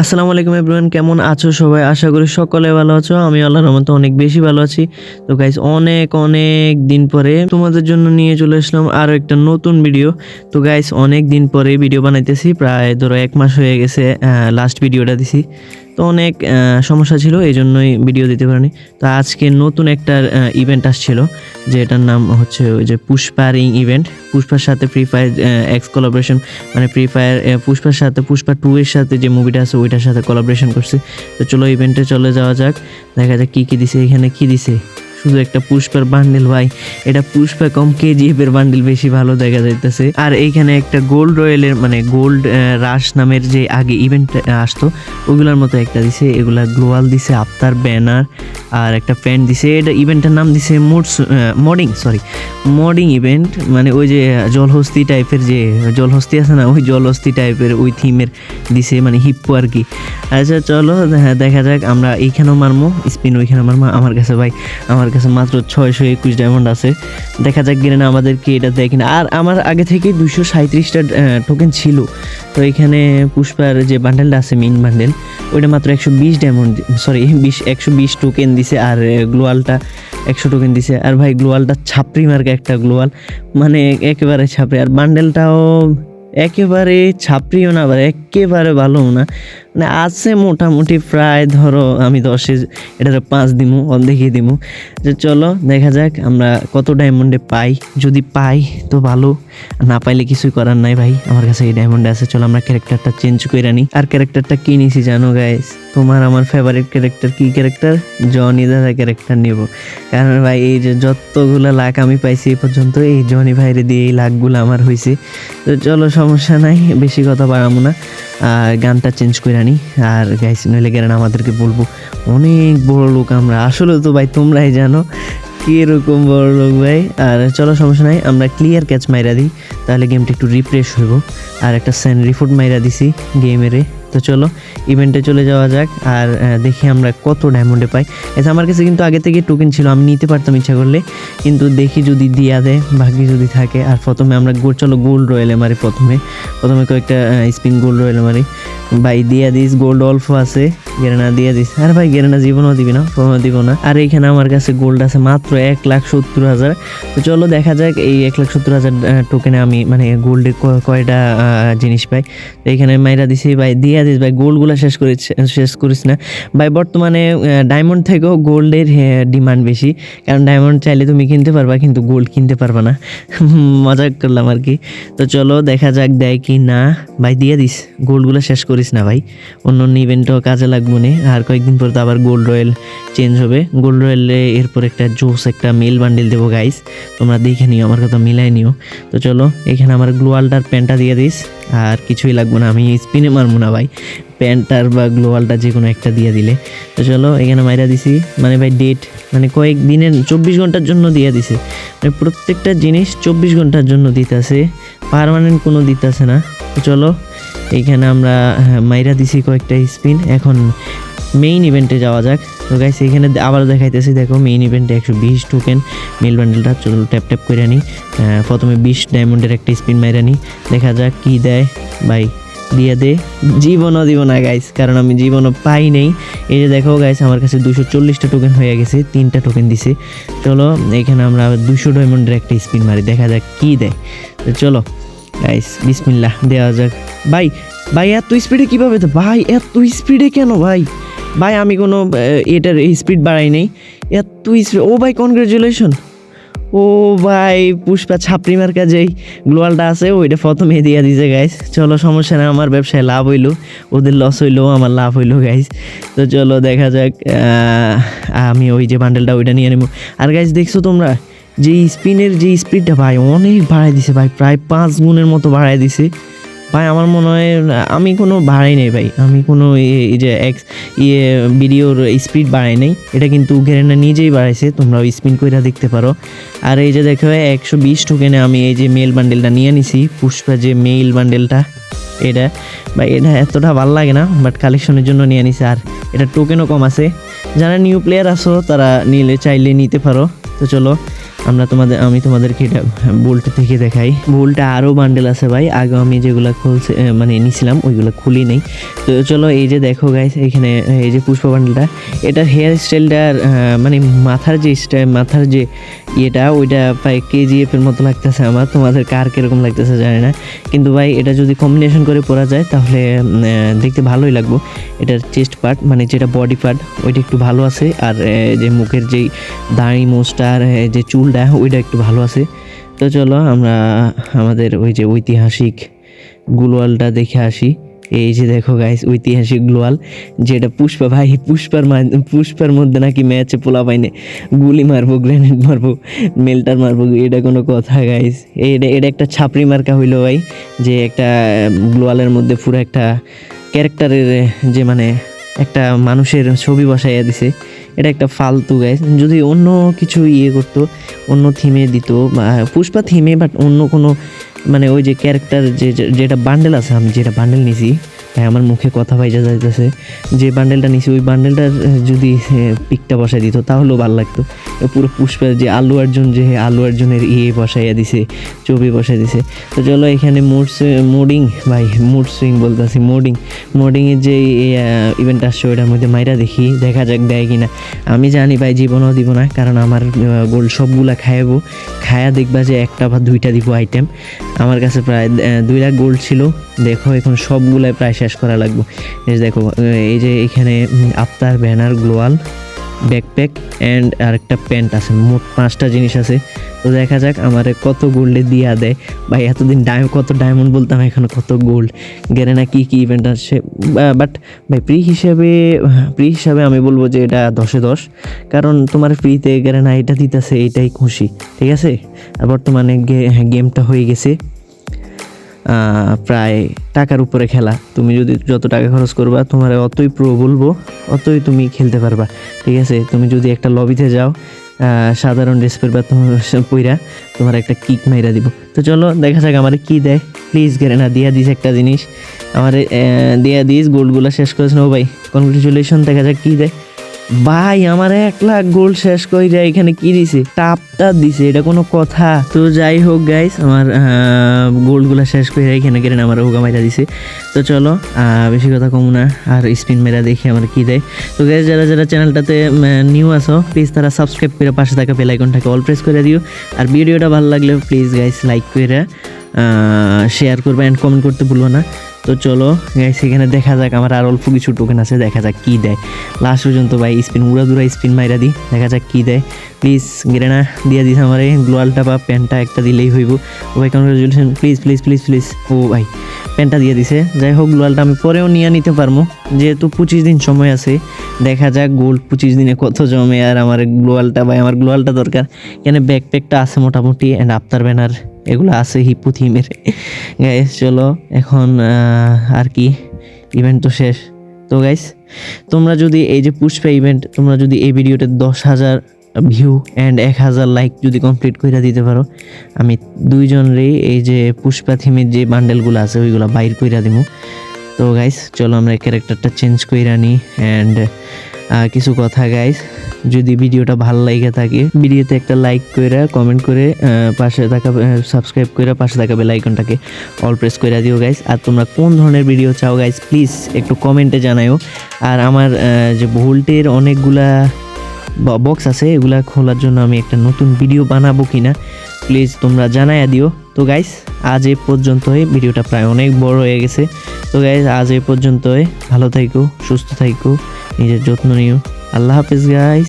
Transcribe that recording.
আসসালামু আলাইকুম এভরিওয়ান কেমন আছো সবাই? আশা করি সকলে ভালো আছো। আমি আল্লাহর রহমতে অনেক বেশি ভালো আছি। তো গাইজ অনেক অনেক দিন পরে তোমাদের জন্য নিয়ে চলে আসলাম আরও একটা নতুন ভিডিও তো গাইজ অনেক দিন পরে ভিডিও বানাইতেছি। প্রায় ধরো এক মাস হয়ে গেছে লাস্ট ভিডিওটা দিছি। তো অনেক সমস্যা ছিল এই জন্যই ভিডিও দিতে পারিনি। তো আজকে নতুন একটা ইভেন্ট আসছিল, যেটার নাম হচ্ছে ওই যে পুষ্পারিং ইভেন্ট পুষ্পার সাথে ফ্রি ফায়ার এক্স কলাবরেশন মানে ফ্রি ফায়ার পুষ্পার সাথে পুষ্পা টু এর সাথে যে মুভিটা আছে, ওইটার সাথে কলাবরেশন করছে। তো চলো ইভেন্টে চলে যাওয়া যাক, দেখা যাক কী কী দিছে, এখানে কী দিছে। শুধু একটা পুষ্পার বান্ডেল ভাই। এটা পুষ্পা কম কেজিএফ এর বান্ডেল বেশি ভালো দেখা যাইতেছে। আর এইখানে একটা গোল্ড রয়েলের মানে গোল্ড রাশ নামের যে আগে ইভেন্ট আসতো, ওগুলোর মতো একটা দিছে। এগুলা গ্লোয়াল দিছে আফতার ব্যানার আর একটা প্যান্ট দিছে। এটা ইভেন্টের নাম দিছে mods modding sorry modding event মানে ওই যে জলহস্তি টাইপের যে, জলহস্তি আছে না, ওই জলহস্তি টাইপের ওই থিমের দিছে মানে হিপ্পো আর কি। আচ্ছা চলো, দেখা যাক, আমরা এইখানেও মারমো স্পিন ওইখানে মারমো। আমার কাছে ভাই, আমার কাছে মাত্র ছয়শো একুশ ডায়মন্ড আছে। দেখা যাক গেলে না আমাদেরকে এটা দেয় কিনা। আর আমার আগে থেকে দুশো সাঁত্রিশটা টোকেন ছিল। তো এখানে পুষ্পার যে বান্ডেলটা আছে মেইন বান্ডেল ওইটা মাত্র একশো বিশ ডায়মন্ড সরি বিশ, একশো বিশ টোকেন দিছে আর গ্লোয়ালটা একশো টোকেন দিছে। আর ভাই গ্লোয়ালটা ছাপড়ি মার্কা একটা গ্লোয়াল মানে একেবারে ছাপড়ি। আর বান্ডেলটাও একেবারে ছাপড়িও না, আবার একেবারে ভালোও না। মানে আছে মোটামুটি প্রায়, ধরো আমি দশে এটাতে পাঁচ দিমু দেখিয়ে দিমু। যে চলো, দেখা যাক আমরা কত ডায়মন্ডে পাই। যদি পাই, তো ভালো। না পাইলে কিছুই করার নাই ভাই, আমার কাছে এই ডায়মন্ডে আছে। চলো আমরা ক্যারেক্টারটা চেঞ্জ করে নিই আর ক্যারেক্টারটা কি নিছি জানো গাইস তোমার আমার ফেভারিট ক্যারেক্টার কি ক্যারেক্টার জনি দাদা ক্যারেক্টার নেব। কারণ ভাই, এই যে যতগুলো লাখ আমি পাইছি এই পর্যন্ত, এই জনি ভাইরে দিয়ে এই লাখগুলো আমার হয়েছে তো চলো, সমস্যা নাই, বেশি কথা বাড়াবো না। গানটা চেঞ্জ করে আনি আর গাইস নইলে গেলেন আমাদেরকে বলব, অনেক বড় লোক আমরা। আসলে তো ভাই, তোমরাই জানো কীরকম বড় লোক ভাই। আর চলো, সমস্যা নাই, আমরা ক্লিয়ার ক্যাচ মাইরা দিই। তাহলে গেমটা একটু রিফ্রেশ হইব। আর একটা স্যান্ড রিফুট মাইরা দিছি গেমেরে তো চলো ইভেন্টে চলে যাওয়া যাক আর দেখি আমরা কত ডায়মন্ডে পাই। আচ্ছা আমার কাছে কিন্তু আগে থেকে টোকেন ছিল, আমি নিতে পারতাম ইচ্ছা করলে। কিন্তু দেখি যদি দিয়া দেয়, ভাগ্যে যদি থাকে। আর প্রথমে আমরা গোল চলো গোল্ড রয়েলে মারি প্রথমে। প্রথমে কয়েকটা স্পিন গোল্ড রয়েলে মারি। ভাই, দিয়া দিস গোল্ড অল্প আছে। গেরেনা দিয়া দিস। আর ভাই, গেরেনা জীবনও দিবি না? প্রথমে দিব না। আর এইখানে আমার কাছে গোল্ড আছে মাত্র এক লাখ সত্তর হাজার। তো চলো দেখা যাক এই এক লাখ সত্তর হাজার টোকেনে আমি মানে গোল্ডে কয়টা জিনিস পাই। তো এইখানে মাইরা দিছি, ভাই, দিয়া দিস ভাই গোল্ডগুলো শেষ করিস শেষ করিস না। ভাই, বর্তমানে ডায়মন্ড থেকেও গোল্ডের ডিমান্ড বেশি। কারণ ডায়মন্ড চাইলে তুমি কিনতে পারবা, কিন্তু গোল্ড কিনতে পারবা না। মজাক করলাম আর কি। তো চলো, দেখা যাক দেয় কি না। ভাই, দিয়ে দিস। গোল্ডগুলো শেষ করিস না ভাই। অন্য অন্য ইভেন্টও কাজে লাগবো না। আর কয়েকদিন পর তো আবার গোল্ড রয়েল চেঞ্জ হবে। গোল্ড রয়েলে এরপর একটা জোস, একটা মেল বান্ডেল দেবো গাইস তোমরা দেখে নিও, আমার কথা মিলাই নিও। তো চলো, এখানে আমার গ্লোয়ালটার প্যান্টটা দিয়ে দিস। আর কিছুই লাগবে না। আমি স্পিনে মারবো না ভাই। প্যান্টার বা গ্লোয়ালটা যে কোনো একটা দিয়ে দিলে। তো চলো এখানে মাইরা দিছি। মানে ভাই ডেট মানে কয়েক দিনের চব্বিশ ঘণ্টার জন্য দিয়ে দিছে। মানে প্রত্যেকটা জিনিস চব্বিশ ঘণ্টার জন্য দিতেছে। পারমানেন্ট কোনো দিতেছে না। তো চলো এইখানে আমরা হ্যাঁ, মাইরা দিছি কয়েকটা স্পিন এখন মেইন ইভেন্টে যাওয়া যাক। তো গাইস এখানে আবার দেখাইতেছি দেখো মেইন ইভেন্টে একশো বিশ টোকেন মেল বান্ডেলটা চলো ট্যাপ ট্যাপ করে আহ, প্রথমে বিশ ডায়মন্ডের একটা স্পিন মাইরা নিই দেখা যাক কী দেয়। ভাই দিয়ে দে। জীবনও দিব না গাইস কারণ আমি জীবনও পাই নেই। এই যে দেখো গাইস আমার কাছে দুশো চল্লিশটা টোকেন হয়ে গেছে তিনটা টোকেন দিছে। চলো এখানে আমরা আবার দুশো ডায়মন্ডের একটা স্পিন মারি দেখা যাক কী দেয়। তো চলো গাইস বিসমিল্লাহ দেওয়া যাক। ভাই ভাই এত স্পিডে কীভাবে তো ভাই এত স্পিডে কেন ভাই? ভাই, আমি কোনো এটার স্পিড বাড়াই নেই। এত স্পিড ও ভাই কনগ্রাচুলেশন ও ভাই, পুষ্পা ছাপড়ি মার্কা যেই গ্লোয়ালটা আছে, ওইটা প্রথমে দিয়ে দিছে গাইস চলো, সমস্যা না আমার ব্যবসায় লাভ হইল, ওদের লস হইল, আমার লাভ হইল গাইস তো চলো, দেখা যাক আমি ওই যে বান্ডেলটা ওইটা নিয়ে নেব। আর গাইস দেখছ তোমরা যে স্পিনের যে স্পিডটা ভাই, অনেক বাড়াই দিছে, ভাই, প্রায় পাঁচ গুণের মতো বাড়াই দিছে। ভাই, আমার মনে হয়, আমি কোনো বাড়াই নেই ভাই। আমি কোনো এই যে এক্স ইয়ে ভিডিওর স্পিড বাড়াই নেই। এটা কিন্তু গেরেনা নিজেই বাড়াইছে তোমরা স্পিন কইরা দেখতে পারো। আর এই যে দেখো, একশো বিশ টোকেনে আমি এই যে মেল বান্ডেলটা নিয়ে নিছি। পুষ্পা যে মেইল বান্ডেলটা এটা বা এটা এতটা ভালো লাগে না বাট কালেকশনের জন্য নিয়ে নিছি। আর এটা টোকেনও কম আছে। যারা নিউ প্লেয়ার আসো তারা নিলে, চাইলে নিতে পারো। তো চলো আমরা তোমাদের, আমি তোমাদেরকে এটা বোল্ট থেকে দেখাই। বোল্টটা আরও বান্ডেল আছে ভাই। আগে আমি যেগুলো খুলছে মানে নিছিলাম, ওইগুলো খুলি নেই। তো চলো এই যে দেখো গাইস এখানে, এই যে পুষ্প বান্ডেলটা এটার হেয়ার স্টাইলটার মানে মাথার যে স্টাইল মাথার যে ইয়েটা ওইটা প্রায় কেজিএফ এর মতো লাগতেছে আমার। তোমাদের কার কীরকম লাগতেছে জানি না। কিন্তু ভাই, এটা যদি কম্বিনেশন করে পরা যায়, তাহলে দেখতে ভালোই লাগবো। এটার চেস্ট পার্ট মানে যেটা বডি পার্ট ওইটা একটু ভালো আছে। আর যে মুখের যেই দাড়ি মোস্টার যে চুলটা, ওইটা একটু ভালো আছে। তো চলো আমরা আমাদের ওই যে ঐতিহাসিক গুলওয়ালটা দেখে আসি। এই যে দেখো গাইস ঐতিহাসিক গ্লোয়াল যেটা পুষ্পা, ভাই, পুষ্পার পুষ্পার মধ্যে নাকি ম্যাচে পোলা পাইনে গুলি মারবো গ্রেনেড মারবো মেল্টার মারবো, এটা কোনো কথা গাইস এটা এটা একটা ছাপড়ি মার্কা হইল, ভাই, যে একটা গ্লোয়ালের মধ্যে পুরো একটা ক্যারেক্টারের, যে মানে একটা মানুষের ছবি বসাইয়া দিছে। এটা একটা ফালতু গাইস যদি অন্য কিছু ইয়ে করতো, অন্য থিমে দিত পুষ্পা থিমে বাট অন্য কোনো মানে ওই যে ক্যারেক্টার যে যেটা বান্ডেল আছে আমি যেটা বান্ডেল নিছি তাই আমার মুখে কথা বাইজা যাইতেছে। যে বান্ডেলটা নিছি, ওই বান্ডেলটার যদি পিকটা বসাই দিত, তাহলেও ভালো লাগতো। পুরো পুষ্পা, যে আলু অর্জুন, যে আলু অর্জুনের ইয়ে বসাইয়া দিছে, ছবি বসাই দিছে। তো চলো এখানে মুড মোডিং ভাই মুড সুইং বলতেছি মোডিং মোডিংয়ের যে ইভেন্ট আসছে, ওইটার মধ্যে মাইরা দেখি, দেখা যাক দেয় কিনা। আমি জানি ভাই, জীবনও দিব না, কারণ আমার গোল সবগুলা খাইবো খায়া দেখবা যে একটা বা দুইটা দিব আইটেম আমার কাছে প্রায় দুই লাখ গোল্ড ছিল। দেখো এখন সবগুলাই প্রায় শেষ করা লাগবে। এই দেখো এই যে এখানে আফতার banner gloo wall backpack and আর একটা প্যান্ট আছে। মোট পাঁচটা জিনিস আছে। তো দেখা যাক আমার কত গোল্ডে দিয়া দেয়। ভাই এতদিন ডায়ম কত ডায়মন্ড বলতাম এখন কত গোল্ড গেরে না কী কী ইভেন্ট আসছে বাট ভাই প্রি হিসাবে প্রি হিসাবে আমি বলব যে এটা দশে দশ। কারণ তোমার ফ্রিতে গেরে না এটা দিতেছে এটাই খুশি। ঠিক আছে? আর বর্তমানে গেমটা হয়ে গেছে। আহ, প্রায় টাকার উপরে খেলা। তুমি যদি যত টাকা খরচ করবা, তোমার অতই প্রো বলব, অতই তুমি খেলতে পারবা। ঠিক আছে? তুমি যদি একটা লবিতে যাও সাধারণ ড্রেস পরবা তোমার পইরা তোমার একটা কিক মাইরা দিব। তো চলো, দেখা যাক আমার কি দেয়। প্লিজ গেরে না দিয়া দিস একটা জিনিস। আমার দিয়া দিস গোল্ডগুলো শেষ করেছেন ও ভাই কনগ্রেচুলেশন দেখা যাক কি দেয়। ভাই, আমার এক লাখ গোল শেষ কইরা এখানে কি দিছে? টাপটা দিছে, এটা কোনো কথা। তো যাই হোক গাইস আমার গোলগুলা শেষ করে এখানে গেলেন, আমার হোগা মাইরা দিছে। তো চলো বেশি কথা কম না, আর স্পিন মেরা দেখি আমার কি দেয়। তো গাইস যারা যারা চ্যানেলটাতে নিউ আসো প্লিজ তারা সাবস্ক্রাইব করে পাশে থাকা বেল আইকনটাকে অল প্রেস করে দিও। আর ভিডিওটা ভালো লাগলে প্লিজ গাইস লাইক করে শেয়ার করবে অ্যান্ড কমেন্ট করতে ভুলবো না। তো চলো গাইস এখানে দেখা যাক আমার আর অল্প কিছু টোকেন আছে, দেখা যাক কী দেয়। লাস্ট পর্যন্ত ভাই স্পিন উড়া দুরা স্পিন মাইরা দিই দেখা যাক কী দেয়। প্লিজ গ্রেনা দিয়ে দিস আমার গ্লোয়ালটা বা প্যান্টটা একটা দিলেই হইব। ও ভাই congratulation please please please please ও ভাই প্যান্টটা দিয়ে দিছে। যাই হোক গ্লোয়ালটা আমি পরেও নিয়ে নিতে পারব। যেহেতু পঁচিশ দিন সময় আছে, দেখা যাক গোল্ড পঁচিশ দিনে কত জমে আর আমার গ্লোয়ালটা ভাই, আমার গ্লোয়ালটা দরকার। এখানে ব্যাকপ্যাকটা আছে মোটামুটি অ্যান্ড আফতার ব্যানার এগুলো আছে হিপু থিমের গাইস চলো, এখন আর কি ইভেন্ট তো শেষ। তো গাইস তোমরা যদি এই যে পুষ্পা ইভেন্ট তোমরা যদি এই ভিডিওতে দশ হাজার ভিউ অ্যান্ড এক হাজার লাইক যদি কমপ্লিট করে দিতে পারো, আমি দুইজনেরই এই যে পুষ্পা থিমের যে বান্ডেলগুলো আছে, ওইগুলো বাইর কইরা দিব তো গাইস চলো আমরা ক্যারেক্টারটা চেঞ্জ কইরা নিই অ্যান্ড কিছু কথা গাইস যদি ভিডিওটা ভালো লাগে থাকে, ভিডিওতে একটা লাইক কইরা কমেন্ট করে পাশে থাকা সাবস্ক্রাইব করে পাশে থাকা বেল আইকনটাকে অল প্রেস করে দিও গাইস আর তোমরা কোন ধরনের ভিডিও চাও গাইস প্লিজ একটু কমেন্টে জানাও আর আমার যে ভোল্টের অনেকগুলা বক্স আছে, এগুলা খোলার জন্য আমি একটা নতুন ভিডিও বানাবো কিনা প্লিজ তোমরা জানাইয়া দিও। তো গাইস আজ এই পর্যন্তই। ভিডিওটা প্রায় অনেক বড় হয়ে গেছে। তো গাইস আজ এই পর্যন্তই। ভালো থাইকো, সুস্থ থাইকো। নিজের যত্ন নিও। আল্লাহ হাফিজ গাইস